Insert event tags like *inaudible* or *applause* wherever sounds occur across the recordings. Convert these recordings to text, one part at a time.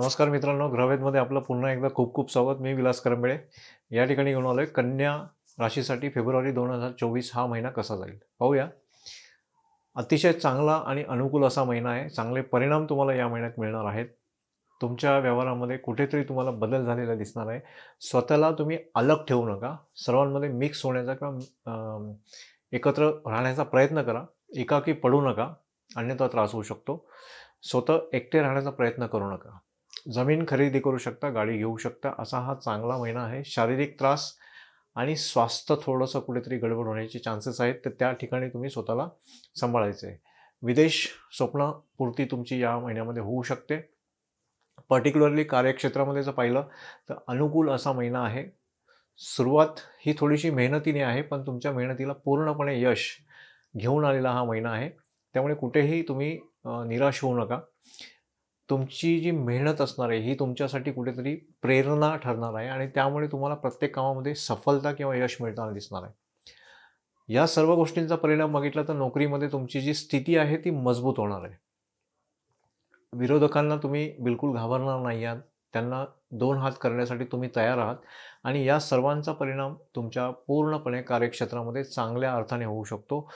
नमस्कार मित्रांनो ग्रहवेदमध्ये आपलं पुन्हा एकदा खूप खूप स्वागत. मी विलास करंबेळे. या ठिकाणी घेऊन आहे कन्या राशीसाठी फेब्रुवारी दोन हजार चोवीस हा महिना कसा जाईल? पाहूया. अतिशय चांगला आणि अनुकूल असा महिना आहे. चांगले परिणाम तुम्हाला या महिन्यात मिळणार आहेत. तुमच्या व्यवहारामध्ये कुठेतरी तुम्हाला बदल झालेला दिसणार आहे. स्वतःला तुम्ही अलग ठेवू नका. सर्वांमध्ये मिक्स होण्याचा किंवा एकत्र राहण्याचा प्रयत्न करा. एकाकी पडू नका. अन्यथा त्रास होऊ शकतो. स्वतः एकटे राहण्याचा प्रयत्न करू नका. जमीन खरेदी करू शकता गाडी घेऊ शकता असा हा चांगला महिना आहे. शारीरिक त्रास आणि स्वास्थ्य थोडंसं कुठेतरी गडबड होण्याचे चान्सेस आहेत तर त्या ठिकाणी तुम्ही स्वतःला सांभाळायचं आहे. विदेश स्वप्नपूर्ती तुमची या महिन्यामध्ये होऊ शकते. पर्टिक्युलरली कार्यक्षेत्रामध्ये जर पाहिलं तर अनुकूल असा महिना आहे. सुरुवात ही थोडीशी मेहनतीने आहे पण तुमच्या मेहनतीला पूर्णपणे यश घेऊन आलेला हा महिना आहे. त्यामुळे कुठेही तुम्ही निराश होऊ नका. तुमची जी मेहनत असणार आहे ही तुमच्यासाठी कुठेतरी प्रेरणा ठरणार आहे आणि त्यामुळे तुम्हाला प्रत्येक कामामध्ये सफलता किंवा यश मिळताना दिसणार आहे. या सर्व गोष्टींचा परिणाम बघितला तर नोकरीमध्ये तुमची जी स्थिती आहे ती मजबूत होणार आहे. विरोधकांना तुम्ही बिलकुल घाबरणार नाही आहात. त्यांना दोन हात करण्यासाठी तुम्ही तयार आहात आणि या सर्वांचा परिणाम तुमच्या पूर्णपणे कार्यक्षेत्रामध्ये चांगल्या अर्थाने होऊ शकतो.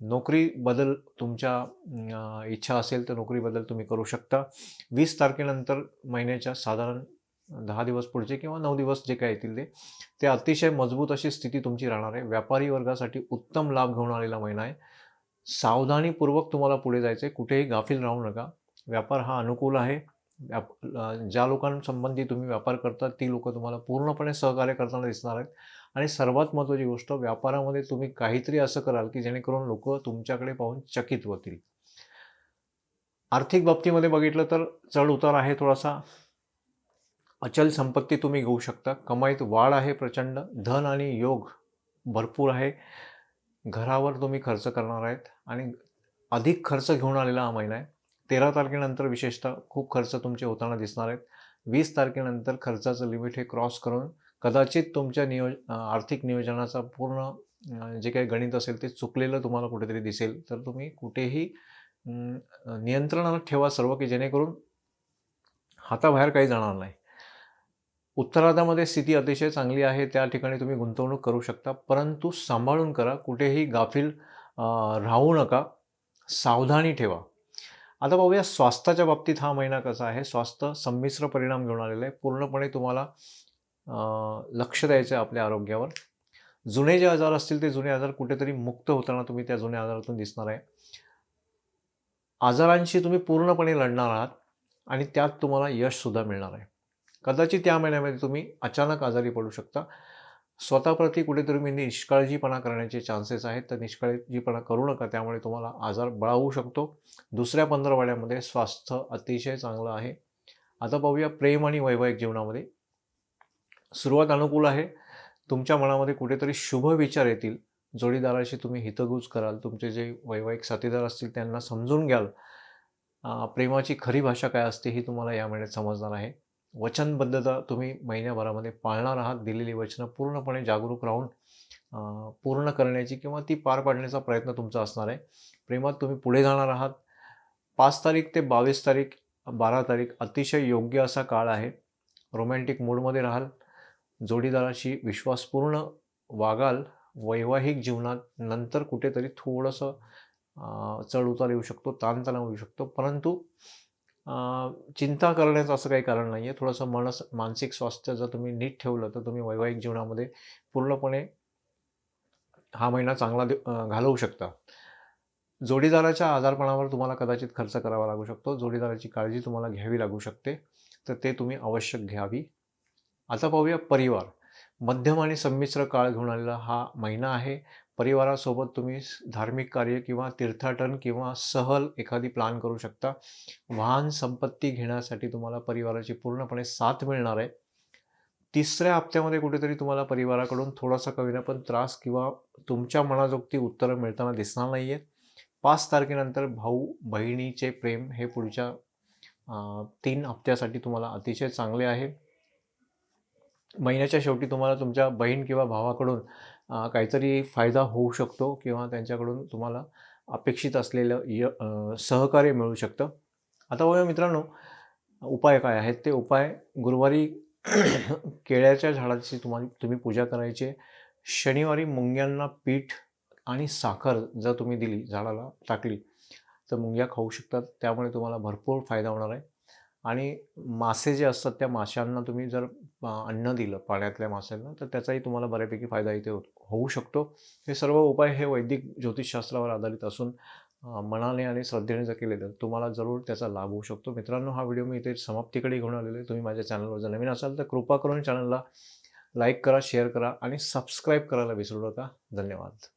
नोकरी बदल तुमच्या इच्छा असेल तर नोकरी बदल तुम्ही करू शकता. वीस तारखेनंतर महिन्याच्या साधारण दहा दिवस पुढचे किंवा नऊ दिवस जे काय येतील ते ते अतिशय मजबूत अशी स्थिती तुमची राहणार आहे. व्यापारी वर्गासाठी उत्तम लाभ घेऊन आलेला महिना आहे. सावधानीपूर्वक तुम्हाला पुढे जायचं आहे कुठेही गाफील राहू नका. व्यापार हा अनुकूल आहे. व्याप ज्या लोकांसंबंधी तुम्ही व्यापार करता ती लोक तुम्हाला पूर्णपणे सहकार्य करताना दिसणार आहेत. आणि सर्वात महत्त्वाची गोष्ट व्यापारामध्ये तुम्ही काहीतरी असं कराल की जेणेकरून लोक तुमच्याकडे पाहून चकित होतील. आर्थिक बाबतीमध्ये बघितलं तर चढ उतार आहे थोडासा. अचल संपत्ती तुम्ही घेऊ शकता. कमाईत वाढ आहे प्रचंड. धन आणि योग भरपूर आहे. घरावर तुम्ही खर्च करणार आहेत. आणि अधिक खर्च घेऊन आलेला हा महिना आहे. तेरा तारखेनंतर विशेषतः खूप खर्च तुमचे होताना दिसणार आहेत. वीस तारखेनंतर खर्चाचं लिमिट हे क्रॉस करून कदाचित तुमच्या नियोज आर्थिक नियोजनाचा पूर्ण जे काही गणित असेल ते चुकलेलं तुम्हाला कुठेतरी दिसेल. तर तुम्ही कुठेही नियंत्रणात ठेवा सर्व की जेणेकरून हाताबाहेर काही जाणार नाही. उत्तरार्धामध्ये स्थिती अतिशय चांगली आहे. त्या ठिकाणी तुम्ही गुंतवणूक करू शकता. परंतु सांभाळून करा. कुठेही गाफील राहू नका. सावधानी ठेवा. आता पाहूया स्वास्थ्याच्या बाबतीत हा महिना कसा आहे. स्वास्थ्य संमिश्र परिणाम घेऊन आलेला आहे. पूर्णपणे तुम्हाला लक्ष द्यायचं आहे आपल्या आरोग्यावर. जुने जे आजार असतील ते जुने आजार कुठेतरी मुक्त होताना तुम्ही त्या जुन्या आजारातून दिसणार आहे. आजारांशी तुम्ही पूर्णपणे लढणार आहात आणि त्यात तुम्हाला यशसुद्धा मिळणार आहे. कदाचित या महिन्यामध्ये तुम्ही अचानक आजारी पडू शकता. स्वतःप्रती कुठेतरी तुम्ही निष्काळजीपणा करण्याचे चान्सेस आहेत. तर निष्काळजीपणा करू नका त्यामुळे तुम्हाला आजार बळावू शकतो. दुसऱ्या पंधरवाड्यामध्ये स्वास्थ्य अतिशय चांगलं आहे. आता पाहूया प्रेम आणि वैवाहिक जीवनामध्ये. सुरुवात अनुकूल आहे. तुमच्या मनामध्ये कुठेतरी शुभ विचार येतील. जोडीदाराशी तुम्ही हितगुज कराल. तुमचे जे वैवाहिक साथीदार असतील त्यांना समजून घ्याल. प्रेमाची खरी भाषा काय असते ही तुम्हाला या महिन्यात समजणार आहे. वचनबद्धता तुम्ही महिन्याभरामध्ये पाळणार आहात दिलेली वचनं पूर्णपणे जागरूक राहून पूर्ण करण्याची किंवा ती पार पाडण्याचा प्रयत्न तुमचा असणार आहे. प्रेमात तुम्ही पुढे जाणार आहात. पाच तारीख ते बावीस तारीख बारा तारीख अतिशय योग्य असा काळ आहे. रोमॅन्टिक मूडमध्ये राहाल. जोडीदाराशी विश्वासपूर्ण वागाल. वैवाहिक जीवनात नंतर कुठेतरी थोडंसं चढउतार चढ उतार येऊ शकतो ताणतणाव येऊ शकतो. परंतु चिंता करण्याचं असं काही कारण नाही आहे थोडंसं मनस मानसिक स्वास्थ्य जर तुम्ही नीट ठेवलं तर तुम्ही वैवाहिक जीवनामध्ये पूर्णपणे हा महिना चांगला दे घालवू शकता. जोडीदाराच्या आजारपणावर तुम्हाला कदाचित खर्च करावा लागू शकतो. जोडीदाराची काळजी तुम्हाला घ्यावी लागू शकते. तर ते तुम्ही आवश्यक घ्यावी. आता पाहूया परिवार. मध्यम आणि संमिश्र काळ घेऊन आलेला हा महिना आहे. परिवारासोबत तुम्ही धार्मिक कार्य किंवा तीर्थाटन किंवा सहल एखादी प्लान करू शकता. वाहन संपत्ती घेण्यासाठी तुम्हाला परिवाराची पूर्णपणे साथ मिळणार आहे. तिसऱ्या हप्त्यामध्ये कुठेतरी तुम्हाला परिवाराकडून थोडासा कवीना पण त्रास किंवा तुमच्या मनाजोगती उत्तरं मिळताना दिसणार नाही आहेत पाच तारखेनंतर भाऊ बहिणीचे प्रेम हे पुढच्या तीन हप्त्यासाठी तुम्हाला अतिशय चांगले आहे. महिन्याच्या शेवटी तुम्हाला तुमच्या बहीण किंवा भावाकडून काहीतरी फायदा होऊ शकतो किंवा त्यांच्याकडून तुम्हाला अपेक्षित असलेलं य सहकार्य मिळू शकतं. आता बघूया मित्रांनो उपाय काय आहेत? ते उपाय गुरुवारी *clears throat* केळ्याच्या झाडाची तुम्हाला तुम्ही पूजा करायची. आहे शनिवारी मुंग्यांना पीठ आणि साखर जर तुम्ही दिली झाडाला टाकली तर मुंग्या खाऊ शकतात. त्यामुळे तुम्हाला भरपूर फायदा होणार आहे. आणि मासे जे असतात त्या माशांना तुम्ही जर अन्न दिलं पाण्यातल्या माशांना तर त्याचाही तुम्हाला बऱ्यापैकी फायदा इथे हो, होऊ शकतो. हे सर्व उपाय हे वैदिक ज्योतिषशास्त्रावर आधारित असून मनाने आणि श्रद्धेने जर केले तर तुम्हाला जरूर त्याचा लाभ होऊ शकतो. मित्रांनो हा व्हिडिओ मी इथे समाप्तीकडे घेऊन आलेलो आहे. तुम्ही माझ्या चॅनलवर जर नवीन असाल तर कृपा करून चॅनलला लाईक करा शेअर करा आणि सबस्क्राईब करायला विसरू नका. धन्यवाद.